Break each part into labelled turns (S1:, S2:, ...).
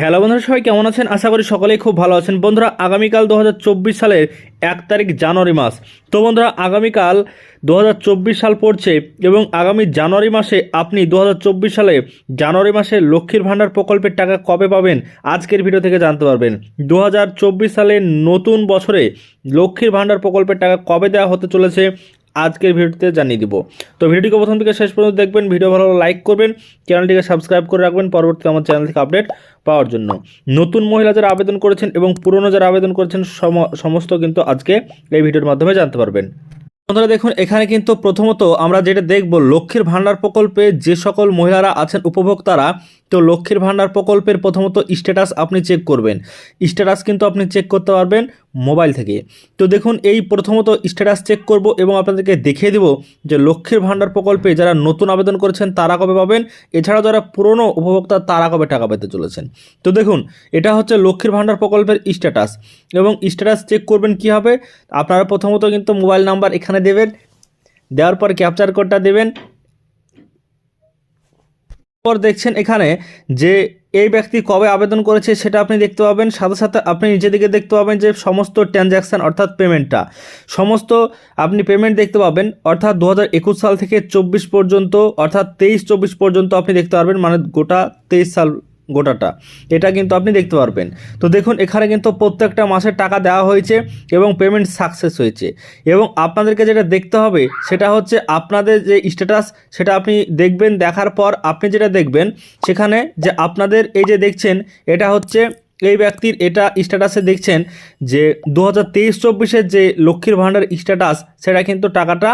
S1: Hello বন্ধুরা, সবাই কেমন আছেন? আশা করি সকলেই খুব ভালো আছেন। বন্ধুরা, আগামীকাল দু হাজার চব্বিশ সালের এক তারিখ জানুয়ারি মাস। তো বন্ধুরা, আগামীকাল দু হাজার চব্বিশ সাল পড়ছে এবং আগামী জানুয়ারি মাসে আপনি দু হাজার চব্বিশ সালে জানুয়ারি মাসে লক্ষ্মীর ভাণ্ডার প্রকল্পের টাকা কবে পাবেন? আজকের ভিডিও থেকে জানতে পারবেন। দু সালের নতুন বছরে লক্ষ্মীর ভাণ্ডার প্রকল্পের টাকা কবে দেওয়া হতে চলেছে? আজকের ভিডিওতে জানিয়ে দিব। তো ভিডিওটিকে প্রথম থেকে শেষ পর্যন্ত দেখবেন, ভিডিও ভালো লাইক করবেন, চ্যানেলটিকে সাবস্ক্রাইব করে রাখবেন পরবর্তী আমার চ্যানেল থেকে আপডেট পাওয়ার জন্য। নতুন মহিলা যারা আবেদন করেছেন এবং পুরনো যারা আবেদন করেছেন, সম- সমস্ত কিন্তু আজকে এই ভিডিওর মাধ্যমে জানতে পারবেন। বন্ধুরা দেখুন, এখানে কিন্তু প্রথমত আমরা যেটা দেখব, লক্ষ্মীর ভাণ্ডার প্রকল্পে যে সকল মহিলারা আছেন, উপভোক্তারা, তো লক্ষ্মীর ভাণ্ডার প্রকল্পের প্রথমত স্ট্যাটাস আপনি চেক করবেন। স্ট্যাটাস কিন্তু আপনি চেক করতে পারবেন মোবাইল থেকে। তো দেখুন, এই প্রথমত স্ট্যাটাস চেক করব এবং আপনাদেরকে দেখিয়ে দেব যে লক্ষ্মীর ভাণ্ডার প্রকল্পে যারা নতুন আবেদন করেছেন, তারা কবে পাবেন? এছাড়াও যারা পুরনো উপভোক্তা, তারা কবে টাকা পেতে চলেছেন? তো দেখুন, এটা হচ্ছে লক্ষ্মীর ভাণ্ডার প্রকল্পের স্ট্যাটাস এবং স্ট্যাটাস চেক করবেন কি হবে আপনারা প্রথমত কিন্তু মোবাইল নাম্বার এখানে দেবেন, দেওয়ার পর ক্যাপচার কোডটা দেবেন। পর দেখছেন এখানে যে এই ব্যক্তি কবে আবেদন করেছে সেটা আপনি দেখতে পাবেন। সাথে সাথে আপনি নিজে দিকে দেখতে পাবেন যে সমস্ত ট্রানজ্যাকশান অর্থাৎ পেমেন্টটা। সমস্ত আপনি পেমেন্ট দেখতে পাবেন, অর্থাৎ দু হাজার একুশ সাল থেকে চব্বিশ পর্যন্ত, অর্থাৎ তেইশ চব্বিশ পর্যন্ত আপনি দেখতে পারবেন মানে গোটা তেইশ সাল গোটাটা। এটা কিন্তু আপনি দেখতে পারবেন। তো দেখুন, এখানে কিন্তু প্রত্যেকটা মাসের টাকা দেওয়া হয়েছে এবং পেমেন্ট সাকসেস হয়েছে। এবং আপনাদেরকে যেটা দেখতে হবে, সেটা হচ্ছে আপনাদের যে স্ট্যাটাস সেটা আপনি দেখবেন, দেখার পর আপনি যেটা দেখবেন, সেখানে যে আপনাদের এই যে দেখছেন, এটা হচ্ছে এই ব্যক্তির এটা স্ট্যাটাসে দেখছেন যে দু হাজার তেইশ চব্বিশের যে লক্ষ্মীর ভাণ্ডার স্ট্যাটাস সেটা কিন্তু টাকাটা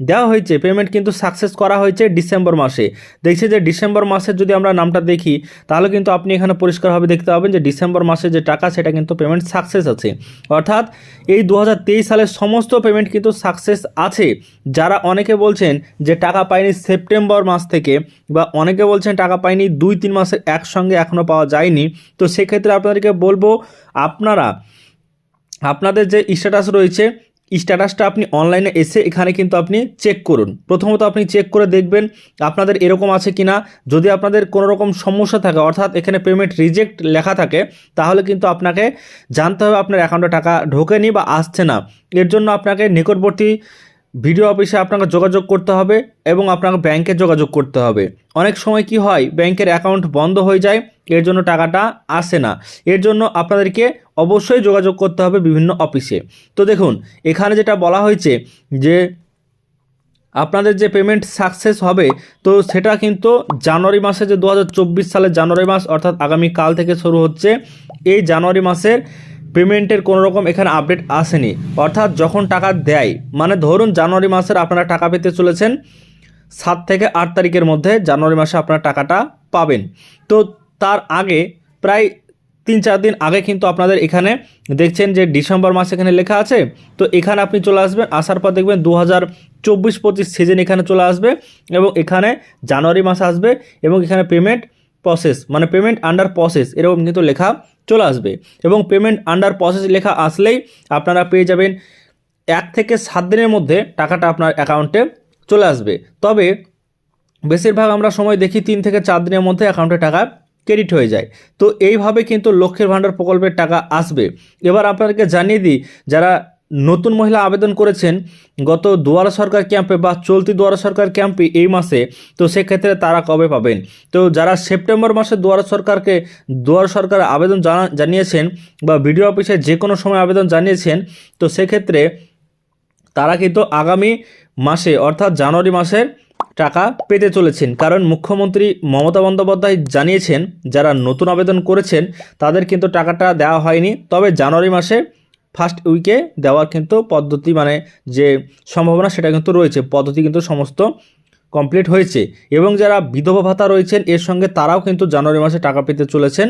S1: দেওয়া হয়েছে পেমেন্ট কিন্তু সাকসেস করা হয়েছে ডিসেম্বর মাসে। দেখছি যে ডিসেম্বর মাসের যদি আমরা নামটা দেখি, তাহলে কিন্তু আপনি এখানে পরিষ্কারভাবে দেখতে পাবেন যে ডিসেম্বর মাসে যে টাকা, সেটা কিন্তু পেমেন্ট সাকসেস আছে। অর্থাৎ এই দু হাজার তেইশ সালের সমস্ত পেমেন্ট কিন্তু সাকসেস আছে। যারা অনেকে বলছেন যে টাকা পায়নি সেপ্টেম্বর মাস থেকে, বা অনেকে বলছেন টাকা পায়নি দুই তিন মাসের একসঙ্গে এখনও পাওয়া যায়নি। তো সেক্ষেত্রে আপনাদেরকে বলব, আপনারা, আপনাদের যে স্ট্যাটাস রয়েছে স্ট্যাটাসটা আপনি অনলাইনে এসে এখানে কিন্তু আপনি চেক করুন। প্রথমত আপনি চেক করে দেখবেন আপনাদের এরকম আছে কি না যদি আপনাদের কোনো রকম সমস্যা থাকে, অর্থাৎ এখানে পেমেন্ট রিজেক্ট লেখা থাকে, তাহলে কিন্তু আপনাকে জানতে হবে আপনার অ্যাকাউন্টে টাকা ঢোকেনি বা আসছে না। এর জন্য আপনাকে নিকটবর্তী ভিডিও অফিসে আপনাকে যোগাযোগ করতে হবে এবং আপনাকে ব্যাংকে যোগাযোগ করতে হবে। অনেক সময় কি হয়, ব্যাংকের অ্যাকাউন্ট বন্ধ হয়ে যায়, এর জন্য টাকাটা আসে না। এর জন্য আপনাদেরকে অবশ্যই যোগাযোগ করতে হবে বিভিন্ন অফিসে। তো দেখুন, এখানে যেটা বলা হয়েছে যে, আপনাদের যে পেমেন্ট সাকসেস হবে, তো সেটা কিন্তু জানুয়ারি মাসে যে দু সালের জানুয়ারি মাস, অর্থাৎ আগামী কাল থেকে শুরু হচ্ছে, এই জানুয়ারি মাসের পেমেন্টের কোনো রকম এখানে আপডেট আসেনি। অর্থাৎ যখন টাকা দেয় মানে ধরুন জানুয়ারি মাসের আপনারা টাকা পেতে চলেছেন, সাত থেকে আট তারিখের মধ্যে জানুয়ারি মাসে আপনার টাকাটা পাবেন। তো তার আগে প্রায় তিন চার দিন আগে কিন্তু আপনাদের এখানে দেখছেন যে ডিসেম্বর মাস এখানে লেখা আছে। তো এখানে আপনি চলে আসবেন, আসার পর দেখবেন দু হাজার চব্বিশ পঁচিশ সিজন এখানে চলে আসবে এবং এখানে জানুয়ারি মাস আসবে এবং এখানে পেমেন্ট প্রসেস মানে পেমেন্ট আন্ডার প্রসেস এরকম কিন্তু লেখা চলে আসবে। এবং পেমেন্ট আন্ডার প্রসেস লেখা আসলেই আপনারা পেয়ে যাবেন এক থেকে সাত দিনের মধ্যে টাকাটা আপনার অ্যাকাউন্টে চলে আসবে। তবে বেশিরভাগ আমরা সময় দেখি তিন থেকে চার দিনের মধ্যে অ্যাকাউন্টে টাকা ক্রেডিট হয়ে যায়। তো এইভাবে কিন্তু লক্ষ্মীর ভাণ্ডার প্রকল্পের টাকা আসবে। এবার আপনাদেরকে জানিয়ে দিই, যারা নতুন মহিলা আবেদন করেছেন গত দুয়ারা সরকার ক্যাম্পে বা চলতি দুয়ারা সরকার ক্যাম্পে এই মাসে, তো সেক্ষেত্রে তারা কবে পাবেন? তো যারা সেপ্টেম্বর মাসে দুয়ারা সরকারকে, দুয়ারা সরকার আবেদন জানা, জানিয়েছেন বা বিডিও অফিসে যে কোনো সময় আবেদন জানিয়েছেন, তো সেক্ষেত্রে তারা কিন্তু আগামী মাসে, অর্থাৎ জানুয়ারি মাসের টাকা পেতে চলেছেন। কারণ মুখ্যমন্ত্রী মমতা বন্দ্যোপাধ্যায় জানিয়েছেন, যারা নতুন আবেদন করেছেন, তাদের কিন্তু টাকাটা দেওয়া হয়নি। তবে জানুয়ারি মাসে ফার্স্ট উইকে দেওয়ার কিন্তু পদ্ধতি মানে যে সম্ভাবনা সেটা কিন্তু রয়েছে, পদ্ধতি কিন্তু সমস্ত কমপ্লিট হয়েছে। এবং যারা বিধবা ভাতা রয়েছেন, এর সঙ্গে তারাও কিন্তু জানুয়ারি মাসে টাকা পেতে চলেছেন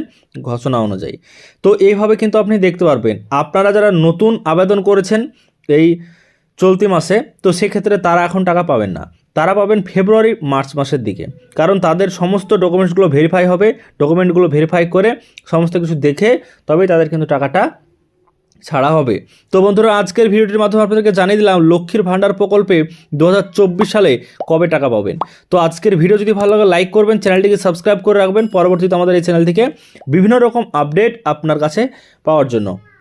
S1: ঘোষণা অনুযায়ী। তো এইভাবে কিন্তু আপনি দেখতে পারবেন, আপনারা যারা নতুন আবেদন করেছেন এই চলতি মাসে, তো সেক্ষেত্রে তারা এখন টাকা পাবেন না। তারা পাবেন ফেব্রুয়ারি, মার্চ মাসের দিকে। কারণ তাদের সমস্ত ডকুমেন্টসগুলো ভেরিফাই হবে ডকুমেন্টগুলো ভেরিফাই করে সমস্ত কিছু দেখে তবেই তাদের কিন্তু টাকাটা ছাড়া হবে। তো বন্ধুরা, আজকের ভিডিওটির মাধ্যমে আপনাদেরকে জানিয়ে দিলাম, লক্ষ্মীর ভাণ্ডার প্রকল্পে দু হাজার চব্বিশ সালে কবে টাকা পাবেন। তো আজকের ভিডিও যদি ভালো লাগে লাইক করবেন, চ্যানেলটিকে সাবস্ক্রাইব করে রাখবেন। পরবর্তীতে আমাদের এই চ্যানেল থেকে বিভিন্ন রকম আপডেট আপনার কাছে পাওয়ার জন্য।